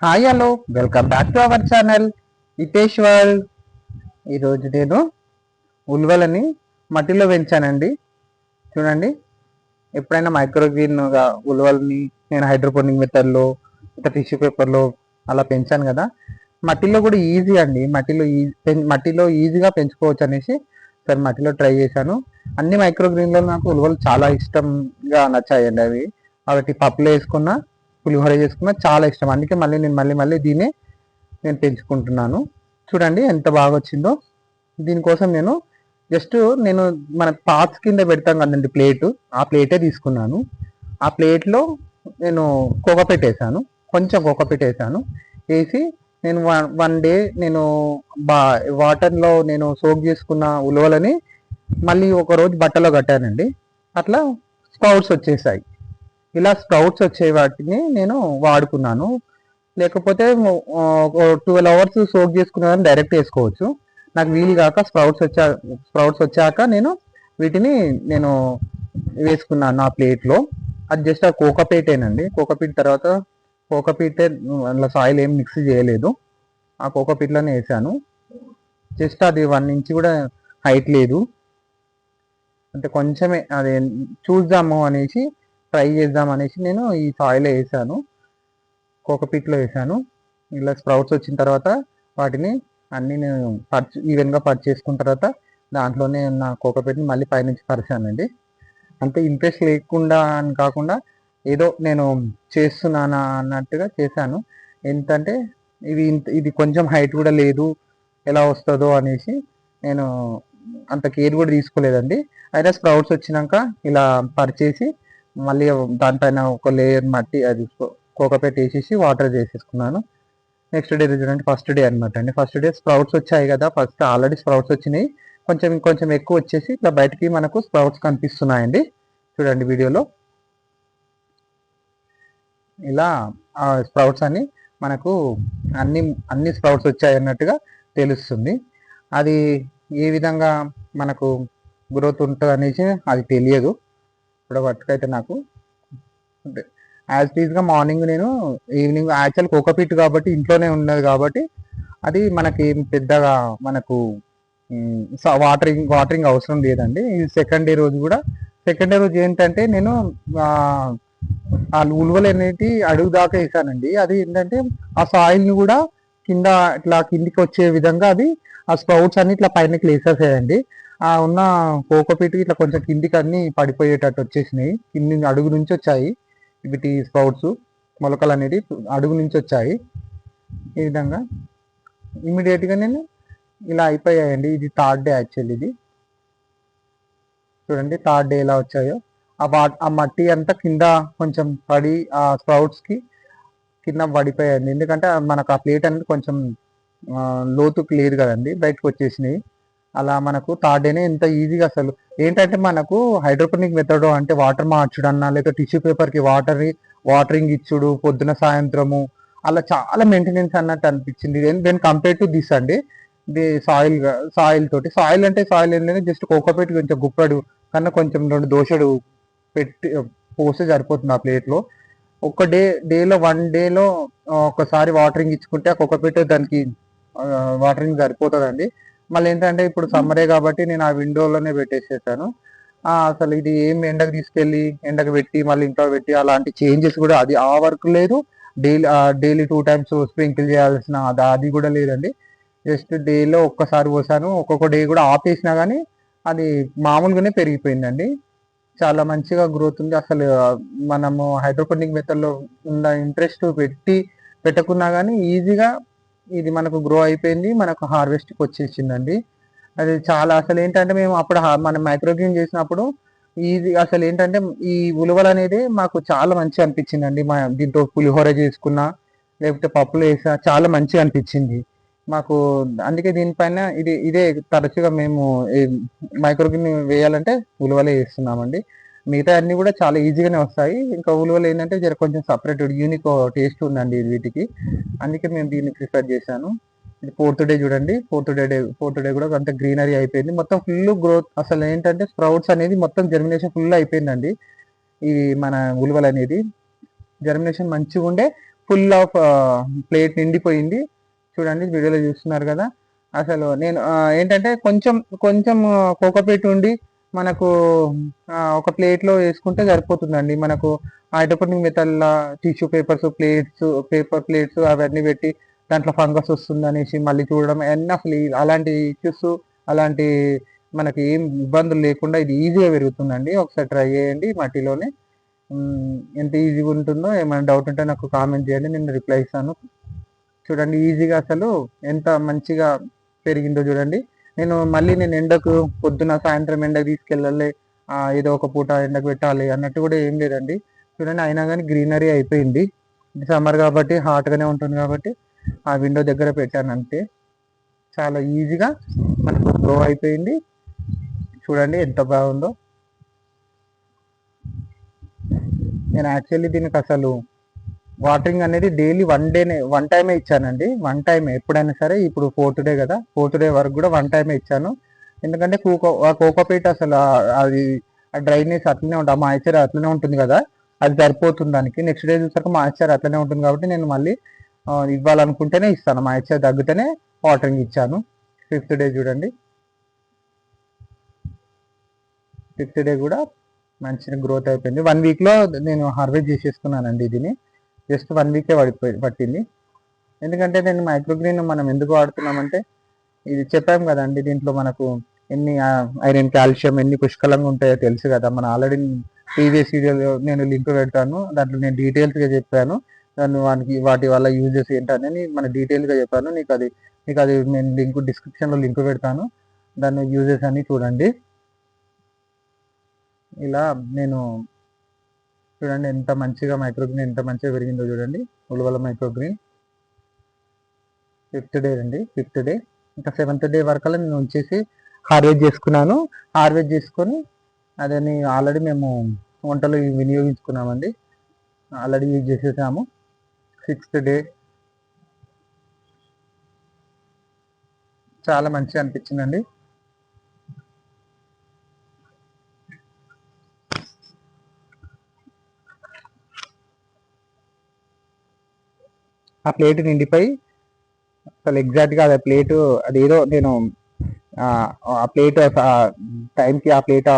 Hi hello welcome back to our channel Itesh world ఈరోజు నేను ఉల్వలని మట్టిలో పెంచానండి. చూడండి. ఎప్పుడైనా మైక్రోగ్రీన్గా ఉల్వలని నేను హైడ్రోపోనిక్ మెథడ్లో ఇంకా టిష్యూ పేపర్లో అలా పెంచాను కదా. మట్టిలో కూడా ఈజీ అండి. మట్టిలో ఈ పెం- మట్టిలో ఈజీగా పెంచుకోవచ్చు అనేసి సరే మట్టిలో ట్రై చేశాను. అన్ని మైక్రోగ్రీన్లో నాకు ఉలువలు చాలా ఇష్టంగా నచ్చాయండి అవి. కాబట్టి పప్పులో వేసుకున్నా పులిహోర చేసుకున్నా చాలా ఇష్టం. అందుకే మళ్ళీ నేను మళ్ళీ మళ్ళీ దీన్ని నేను పెంచుకుంటున్నాను. చూడండి ఎంత బాగా వచ్చిందో. దీనికోసం నేను జస్ట్ నేను మన పాత్స్ కింద పెడతాం కదండి ప్లేటు. ఆ ప్లేటే తీసుకున్నాను. ఆ ప్లేట్లో నేను కోకపెట్ పెట్టేశాను కొంచెం కోకపెట్ పెట్టేశాను వేసి నేను వన్ వన్ డే నేను బా వాటర్లో నేను సోక్ చేసుకున్న ఉలవలని మళ్ళీ ఒక రోజు బట్టలో కట్టానండి. అట్లా స్పౌట్స్ వచ్చేసాయి. ఇలా స్ప్రౌట్స్ వచ్చే వాటిని నేను వాడుకున్నాను. లేకపోతే ట్వెల్వ్ అవర్స్ సోక్ చేసుకున్నాను డైరెక్ట్ వేసుకోవచ్చు. నాకు వీలు కాక స్ప్రౌట్స్ వచ్చా స్ప్రౌట్స్ వచ్చాక నేను వీటిని నేను వేసుకున్నాను నా ప్లేట్లో. అది జస్ట్ ఆ కోకపీటేనండి కోకపీట్ తర్వాత కోకపీటే అందులో సాయిల్ ఏం మిక్స్ చేయలేదు. ఆ కోకపీట్లోనే వేసాను. జస్ట్ అది వన్ ఇంచ్ కూడా హైట్ లేదు. అంటే కొంచెమే అది చూద్దాము అనేసి ట్రై చేద్దాం అనేసి నేను ఈ సాయిల్ వేసాను. కోకపీట్లో వేసాను. ఇలా స్ప్రౌట్స్ వచ్చిన తర్వాత వాటిని అన్నీ నేను పర్చ్ ఈవెన్గా పర్చ్ చేసుకున్న తర్వాత దాంట్లోనే నా కోకపీట్ని మళ్ళీ పైనుంచి పరిచానండి అంతే ఇంట్రెస్ట్ లేకుండా అని కాకుండా ఏదో నేను చేస్తున్నానా అన్నట్టుగా చేశాను. ఎంతంటే ఇది ఇంత ఇది కొంచెం హైట్ కూడా లేదు ఎలా వస్తుందో అనేసి నేను అంత కేర్ కూడా తీసుకోలేదండి. అయినా స్ప్రౌట్స్ వచ్చినాక ఇలా పరిచేసి మళ్ళీ దానిపైన ఒక లేయర్ మట్టి అది కోకపెట్టి వేసేసి వాటర్ చేసేసుకున్నాను. నెక్స్ట్ డే చూడండి ఫస్ట్ డే అనమాట అండి. ఫస్ట్ డే స్ప్రౌట్స్ వచ్చాయి కదా ఫస్ట్ ఆల్రెడీ స్ప్రౌట్స్ వచ్చినాయి. కొంచెం ఇంకొంచెం ఎక్కువ వచ్చేసి ఇట్లా బయటికి మనకు స్ప్రౌట్స్ కనిపిస్తున్నాయండి. చూడండి వీడియోలో. ఇలా ఆ స్ప్రౌట్స్ అని మనకు అన్ని అన్ని స్ప్రౌట్స్ వచ్చాయి అన్నట్టుగా తెలుస్తుంది. అది ఏ విధంగా మనకు గ్రోత్ ఉంటుంది అనేసి అది తెలియదు. ఇప్పుడు పట్టుకైతే నాకు యాజ్ టీజ్గా మార్నింగ్ నేను ఈవినింగ్ యాక్చువల్ కోకోపీట్ కాబట్టి ఇంట్లోనే ఉన్నది కాబట్టి అది మనకి పెద్దగా మనకు వాటరింగ్ వాటరింగ్ అవసరం లేదండి. ఈ సెకండ్ డే రోజు కూడా సెకండ్ డే రోజు ఏంటంటే నేను ఆ, ఉలువలు అనేటి అడుగు దాకా వేసానండి. అది ఏంటంటే ఆ సాయిల్ని కూడా కింద ఇట్లా కిందికి వచ్చే విధంగా అది ఆ స్ప్రౌట్స్ అన్ని ఇట్లా పైనకి లేసేసాయండి. ఆ ఉన్న కోకోపీట్ ఇట్లా కొంచెం కిందికి అన్ని పడిపోయేటట్టు వచ్చేసినాయి. కింది అడుగు నుంచి వచ్చాయి వీటి స్ప్రౌట్స్ మొలకలు అనేది అడుగు నుంచి వచ్చాయి. ఈ విధంగా ఇమీడియట్గా నేను ఇలా అయిపోయాయండి. ఇది థర్డ్ డే యాక్చువల్లీ ఇది. చూడండి థర్డ్ డే ఎలా వచ్చాయో. ఆ ఆ మట్టి అంతా కింద కొంచెం పడి ఆ స్ప్రౌట్స్కి కింద పడిపోయాయండి. ఎందుకంటే మనకు ఆ ప్లేట్ అనేది కొంచెం లోతుకు లేదు కదండి. బయటకు వచ్చేసినాయి. అలా మనకు థర్డ్ డేనే ఎంత ఈజీగా అసలు. ఏంటంటే మనకు హైడ్రోపోనిక్ మెథడ్ అంటే వాటర్ మార్చుడు అన్న లేక టిష్యూ పేపర్కి వాటర్ వాటరింగ్ ఇచ్చుడు పొద్దున సాయంత్రము అలా చాలా మెయింటెనెన్స్ అన్నట్టు అనిపించింది. దెన్ కంపేర్ టు దిస్ అండి. ఇది సాయిల్ సాయిల్ తోటి. సాయిల్ అంటే సాయిల్ ఏం లేదు జస్ట్ కోకోపేట్ కొంచెం గుప్పడు కన్నా కొంచెం రెండు దోశడు పెట్టి పోస్తే సరిపోతుంది ఆ ప్లేట్లో. ఒక డే డేలో వన్ డేలో ఒకసారి వాటరింగ్ ఇచ్చుకుంటే ఆ కోకోపేట్ దానికి వాటరింగ్ సరిపోతుందండి. మళ్ళీ ఏంటంటే ఇప్పుడు సమ్మరే కాబట్టి నేను ఆ విండోలోనే పెట్టేసేసాను. అసలు ఇది ఏం ఎండకు తీసుకెళ్ళి ఎండకు పెట్టి మళ్ళీ ఇంట్లో పెట్టి అలాంటి చేంజెస్ కూడా అది ఆ వర్క్ లేదు. Daily daily two times sprinkle చేయాల్సిన అది అది కూడా లేదండి. జస్ట్ డేలో ఒక్కసారి పోసాను. ఒక్కొక్క డే కూడా ఆపేసినా కానీ అది మామూలుగానే పెరిగిపోయిందండి. చాలా మంచిగా గ్రోత్ ఉంది. అసలు మనము హైడ్రోపోనిక్ మెథడ్లో ఉన్న ఇంట్రెస్ట్ పెట్టి పెట్టకున్నా కానీ ఈజీగా ఇది మనకు గ్రో అయిపోయింది మనకు హార్వెస్ట్కి వచ్చేసిందండి. అది చాలా అసలు ఏంటంటే మేము అప్పుడు మనం మైక్రోగ్రీన్ చేసినప్పుడు ఇది అసలు ఏంటంటే ఈ ఉలవలు అనేది మాకు చాలా మంచిగా అనిపించిందండి. మా దీంతో పులిహోర చేసుకున్నా లేకపోతే పప్పులు వేసా చాలా మంచిగా అనిపించింది. మాకు అందుకే దీనిపైన ఇది ఇదే తరచుగా మేము మైక్రోగ్రీన్ వేయాలంటే ఉలవలే వేస్తున్నామండి. మిగతా అన్ని కూడా చాలా ఈజీగానే వస్తాయి. ఇంకా ఉలువలు ఏంటంటే జర కొంచెం సపరేట్ యూనిక్ టేస్ట్ ఉందండి వీటికి. అందుకే మేము దీన్ని ప్రిఫర్ చేశాను. ఇది ఫోర్త్ డే చూడండి. ఫోర్త్ డే ఫోర్త్ డే కూడా అంత గ్రీనరీ అయిపోయింది. మొత్తం ఫుల్ గ్రోత్ అసలు ఏంటంటే స్ప్రౌట్స్ అనేది మొత్తం జర్మినేషన్ ఫుల్ అయిపోయిందండి. ఈ మన ఉలువలు అనేది. జర్మినేషన్ మంచిగా ఉండే ఫుల్ ఆఫ్ ప్లేట్ నిండిపోయింది. చూడండి వీడియోలో చూస్తున్నారు కదా. అసలు నేను ఏంటంటే కొంచెం కొంచెం కోకోపీట్ ఉండి మనకు ఒక ప్లేట్లో వేసుకుంటే సరిపోతుందండి. మనకు hydroponic method tissue papers plates paper plates అవన్నీ పెట్టి దాంట్లో ఫంగస్ వస్తుంది అనేసి మళ్ళీ చూడడం అన్నీ అసలు అలాంటి ఇష్యూస్ అలాంటి మనకి ఏం ఇబ్బందులు లేకుండా ఇది ఈజీగా పెరుగుతుందండి. ఒకసారి ట్రై చేయండి మట్టిలోనే. ఎంత ఈజీగా ఉంటుందో ఏమైనా డౌట్ ఉంటే నాకు కామెంట్ చేయండి. నేను రిప్లై ఇస్తాను. చూడండి ఈజీగా అసలు ఎంత మంచిగా పెరిగిందో చూడండి. నేను మళ్ళీ నేను ఎండకు పొద్దున సాయంత్రం ఎండకు తీసుకెళ్ళాలి ఏదో ఒక పూట ఎండకు పెట్టాలి అన్నట్టు కూడా ఏం లేదండి. చూడండి అయినా కానీ గ్రీనరీ అయిపోయింది. సమ్మర్ కాబట్టి హాట్గానే ఉంటుంది కాబట్టి ఆ విండో దగ్గర పెట్టాను అంతే. చాలా ఈజీగా మనకు గ్రో అయిపోయింది. చూడండి ఎంత బాగుందో. నేను యాక్చువల్లీ దీనికి అసలు వాటరింగ్ అనేది డైలీ వన్ డేనే వన్ టైమే ఇచ్చానండి. వన్ టైం ఎప్పుడైనా సరే ఇప్పుడు ఫోర్త్ డే కదా ఫోర్త్ డే వరకు కూడా వన్ టైమే ఇచ్చాను. ఎందుకంటే కోకో ఆ కోకోపీట్ అసలు అది ఆ డ్రైనేజ్ అట్లనే ఉంటుంది ఆ మాయిశ్చర్ అట్లనే ఉంటుంది కదా అది సరిపోతుంది దానికి. నెక్స్ట్ డే చూసాక మాయిశ్చర్ అట్లనే ఉంటుంది కాబట్టి నేను మళ్ళీ ఇవ్వాలనుకుంటేనే ఇస్తాను. మాయిశ్చర్ తగ్గితేనే వాటరింగ్ ఇచ్చాను. ఫిఫ్త్ డే చూడండి. ఫిఫ్త్ డే కూడా మంచిగా గ్రోత్ అయిపోయింది. వన్ వీక్లో నేను హార్వెస్ట్ చేసేసుకున్నానండి దీన్ని. జస్ట్ వన్ వీకే పడిపోయి పట్టింది. ఎందుకంటే నేను మైక్రోగ్రీన్ మనం ఎందుకు వాడుతున్నామంటే ఇది చెప్పాం కదండి దీంట్లో మనకు ఎన్ని ఐరన్ కాల్షియం ఎన్ని పుష్కలంగా ఉంటాయో తెలుసు కదా. మన ఆల్రెడీ ప్రీవియస్ వీడియోలో నేను లింక్ పెడతాను. దాంట్లో నేను డీటెయిల్స్గా చెప్పాను. దాన్ని వానికి వాటి వల్ల యూజెస్ ఏంటనే మన డీటెయిల్గా చెప్పాను. నీకు అది నీకు అది నేను లింక్ డిస్క్రిప్షన్లో లింక్ పెడతాను. దాని యూజెస్ అన్ని చూడండి. ఇలా నేను చూడండి ఎంత మంచిగా మైక్రోగ్రీన్ ఎంత మంచిగా పెరిగిందో చూడండి. ఉలవల మైక్రోగ్రీన్ ఫిఫ్త్ డే అండి ఫిఫ్త్ డే ఇంకా సెవెంత్ డే వరకు నేను ఉంచేసి హార్వెస్ట్ చేసుకున్నాను. హార్వెస్ట్ చేసుకొని అదని ఆల్రెడీ మేము వంటలు వినియోగించుకున్నామండి. ఆల్రెడీ యూజ్ చేసేసాము. సిక్స్త్ డే చాలా మంచిగా అనిపించిందండి. ఆ ప్లేట్ నిండిపోయి అసలు ఎగ్జాక్ట్గా ఆ ప్లేట్ అదేదో నేను ఆ ప్లేట్ టైంకి ఆ ప్లేట్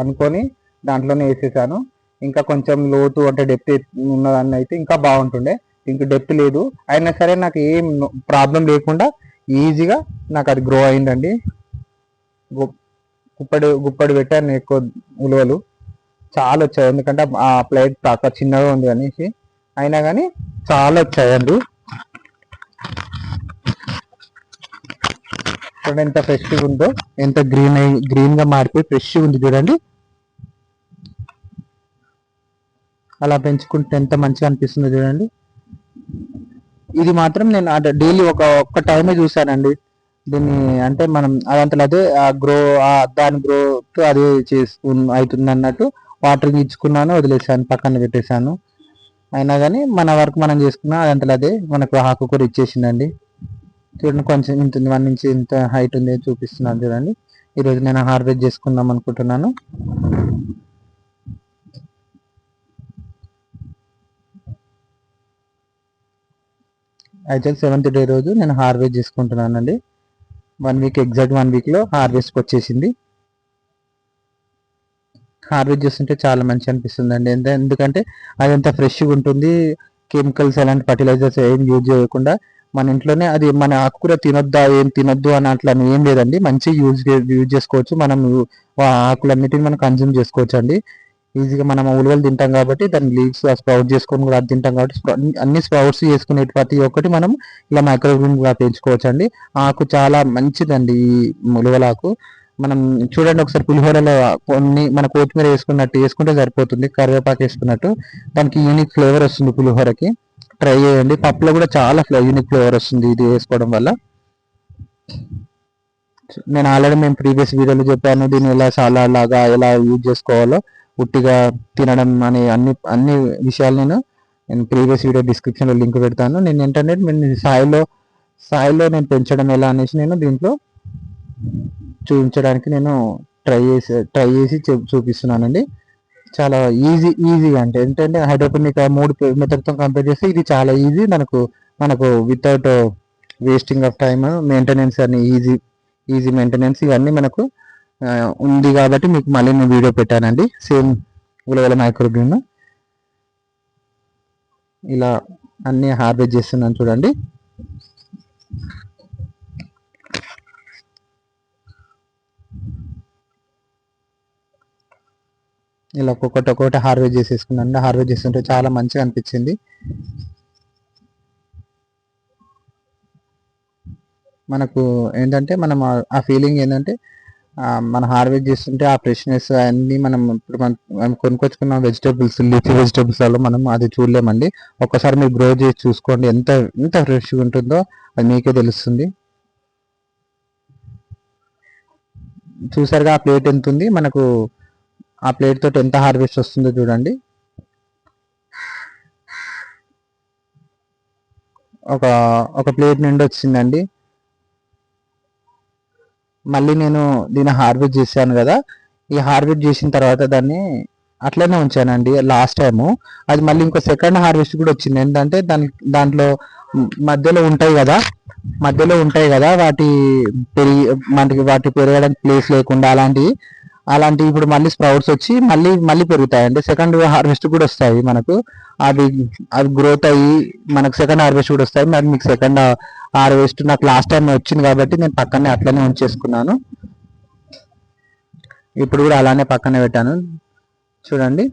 అనుకొని దాంట్లోనే వేసేసాను. ఇంకా కొంచెం లోతు అంటే డెప్త్ ఉన్నదాన్ని అయితే ఇంకా బాగుంటుండే. ఇంక డెప్త్ లేదు. అయినా సరే నాకు ఏం ప్రాబ్లం లేకుండా ఈజీగా నాకు అది గ్రో అయిందండి. గుప్పడి గుప్పడి పెట్టాను ఎక్కువ ఉలువలు. చాలా వచ్చాయి. ఎందుకంటే ఆ ప్లేట్ చిన్నగా ఉంది అనేసి. అయినా కానీ చాలా వచ్చాయండి. చూడండి ఎంత ఫ్రెష్గా ఉందో. ఎంత గ్రీన్ అయి గ్రీన్గా మారిపోయి ఫ్రెష్గా ఉంది చూడండి. అలా పెంచుకుంటే ఎంత మంచిగా అనిపిస్తుంది చూడండి. ఇది మాత్రం నేను డైలీ ఒక ఒక్క టైమే చూసానండి దీన్ని అంటే మనం అదంతలో అదే ఆ గ్రో దాని గ్రోత్ అదే చేసుకు అవుతుంది అన్నట్టు. వాటర్ ఇచ్చుకున్నాను వదిలేసాను పక్కన పెట్టేశాను. అయినా కానీ మన వర్క్ మనం చేసుకున్నా అదంతలో అదే మనకు ఆకుకూర ఇచ్చేసిందండి. చూడండి కొంచెం ఇంత మన వన్ నుంచి ఇంత హైట్ ఉంది చూపిస్తున్నాను చూడండి. ఈరోజు నేను హార్వెస్ట్ చేసుకుందాం అనుకుంటున్నాను. అయితే సెవెంత్ డే రోజు నేను హార్వెస్ట్ చేసుకుంటున్నానండి. వన్ వీక్ ఎగ్జాక్ట్ వన్ వీక్లో హార్వెస్ట్కి వచ్చేసింది. హార్వెస్ట్ చేస్తుంటే చాలా మంచి అనిపిస్తుంది అండి ఎందుకంటే అది అంత ఫ్రెష్గా ఉంటుంది. కెమికల్స్ అలాంటి ఫర్టిలైజర్స్ ఏం యూజ్ చేయకుండా మన ఇంట్లోనే అది మన ఆకుకూర తినొద్దా ఏం తినొద్దు అని అట్లా ఏం లేదండి. మంచి యూజ్ యూజ్ చేసుకోవచ్చు. మనం ఆకులన్నిటిని మనం కన్జ్యూమ్ చేసుకోవచ్చు అండి ఈజీగా మనం ఉలవలు తింటాం కాబట్టి దాని లీవ్స్ స్ప్రౌట్ చేసుకొని కూడా అది తింటాం కాబట్టి అన్ని స్ప్రౌట్స్ చేసుకునే ప్రతి ఒక్కటి మనం ఇలా మైక్రోగ్రీన్ కూడా పెంచుకోవచ్చు అండి ఆకు చాలా మంచిదండి ఈ ఉలవలాకు. మనం చూడండి ఒకసారి పులిహోరలో కొన్ని మన కొత్తిమీర వేసుకున్నట్టు వేసుకుంటే సరిపోతుంది కరివేపాకు వేసుకున్నట్టు. దానికి యూనిక్ ఫ్లేవర్ వస్తుంది పులిహోరకి. ట్రై చేయండి. పప్పులో కూడా చాలా యూనిక్ ఫ్లేవర్ వస్తుంది ఇది వేసుకోవడం వల్ల. నేను ఆల్రెడీ మేము ప్రీవియస్ వీడియోలో చెప్పాను దీన్ని ఎలా చాలా లాగా ఎలా యూజ్ చేసుకోవాలో. ఉట్టిగా తినడం అనే అన్ని అన్ని విషయాలు నేను నేను ప్రీవియస్ వీడియో డిస్క్రిప్షన్లో లింక్ పెడతాను. నేను ఏంటంటే నేను సాయిలో సాయిలో నేను పెంచడం ఎలా అనేసి నేను దీంట్లో చూపించడానికి నేను ట్రై చేసి ట్రై చేసి చూ- చూపిస్తున్నానండి. చాలా ఈజీ ఈజీ అంటే ఏంటంటే హైడ్రోపోనిక్ మూడు మెథడ్తో కంపేర్ చేస్తే ఇది చాలా ఈజీ. మనకు మనకు without wasting of time maintenance అన్ని ఈజీ ఈజీ మెయింటెనెన్స్ ఇవన్నీ మనకు ఉంది కాబట్టి మీకు మళ్ళీ నేను వీడియో పెట్టానండి. సేమ్ ఉలవల మైక్రోగ్రీన్ ఇలా అన్ని హార్వెస్ట్ చేస్తున్నాను చూడండి. ఇలా ఒక్కొక్కటి ఒక్కొక్కటి హార్వెస్ట్ చేసేసుకున్నాను హార్వెస్ట్ చేస్తుంటే చాలా మంచిగా అనిపించింది. మనకు ఏంటంటే మనం ఆ- ఫీలింగ్ ఏంటంటే మన మనం హార్వెస్ట్ చేస్తుంటే ఆ ఫ్రెష్నెస్ అన్నీ మనం ఇప్పుడు మనం కొనుక్కొచ్చుకున్న వెజిటేబుల్స్ లీఫీ వెజిటేబుల్స్లో మనం అది చూడలేమండి. ఒక్కసారి మీరు గ్రో చేసి చూసుకోండి. ఎంత ఎంత ఫ్రెష్గా ఉంటుందో అది మీకే తెలుస్తుంది. చూసారుగా ఆ ప్లేట్ ఎంత ఉంది? మనకు ఆ ప్లేట్ తోటి ఎంత హార్వెస్ట్ వస్తుందో చూడండి. ఒక ఒక ప్లేట్ నిండి వచ్చిందండి. మళ్ళీ నేను దీన్ని హార్వెస్ట్ చేశాను కదా. ఈ హార్వెస్ట్ చేసిన తర్వాత దాన్ని అట్లనే ఉంచానండి లాస్ట్ టైము. అది మళ్ళీ ఇంకో సెకండ్ హార్వెస్ట్ కూడా వచ్చింది. ఏంటంటే దాని దాంట్లో మధ్యలో ఉంటాయి కదా. మధ్యలో ఉంటాయి కదా. వాటి పెరిగి మనకి వాటి పెరగడానికి ప్లేస్ లేకుండా అలాంటివి. అలాంటివి ఇప్పుడు మళ్ళీ స్ప్రౌట్స్ వచ్చి మళ్ళీ మళ్ళీ పెరుగుతాయండి. సెకండ్ హార్వెస్ట్ కూడా వస్తాయి మనకు. అవి అవి గ్రోత్ అయ్యి మనకు సెకండ్ హార్వెస్ట్ కూడా వస్తాయి. మరి మీకు సెకండ్ హార్వెస్ట్ నాకు లాస్ట్ టైం వచ్చింది కాబట్టి నేను పక్కనే అట్లనే ఉంచేసుకున్నాను. ఇప్పుడు కూడా అలానే పక్కనే పెట్టాను. చూడండి.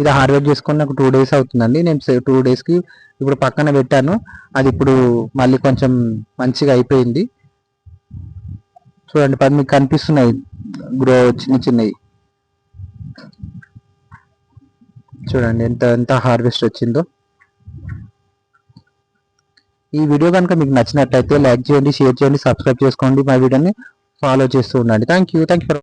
ఇది హార్వెస్ట్ చేసుకుని నాకు టూ డేస్ అవుతుందండి. నేను టూ డేస్కి ఇప్పుడు పక్కన పెట్టాను. అది ఇప్పుడు మళ్ళీ కొంచెం మంచిగా అయిపోయింది. చూడండి పది మీకు కనిపిస్తున్నాయి. గ్రో చిన్న చిన్నవి. చూడండి ఎంత ఎంత హార్వెస్ట్ వచ్చిందో. ఈ వీడియో కనుక మీకు నచ్చినట్లయితే లైక్ చేయండి షేర్ చేయండి సబ్స్క్రైబ్ చేసుకోండి. మా వీడియోని ఫాలో చేస్తూ ఉండండి. Thank you thank you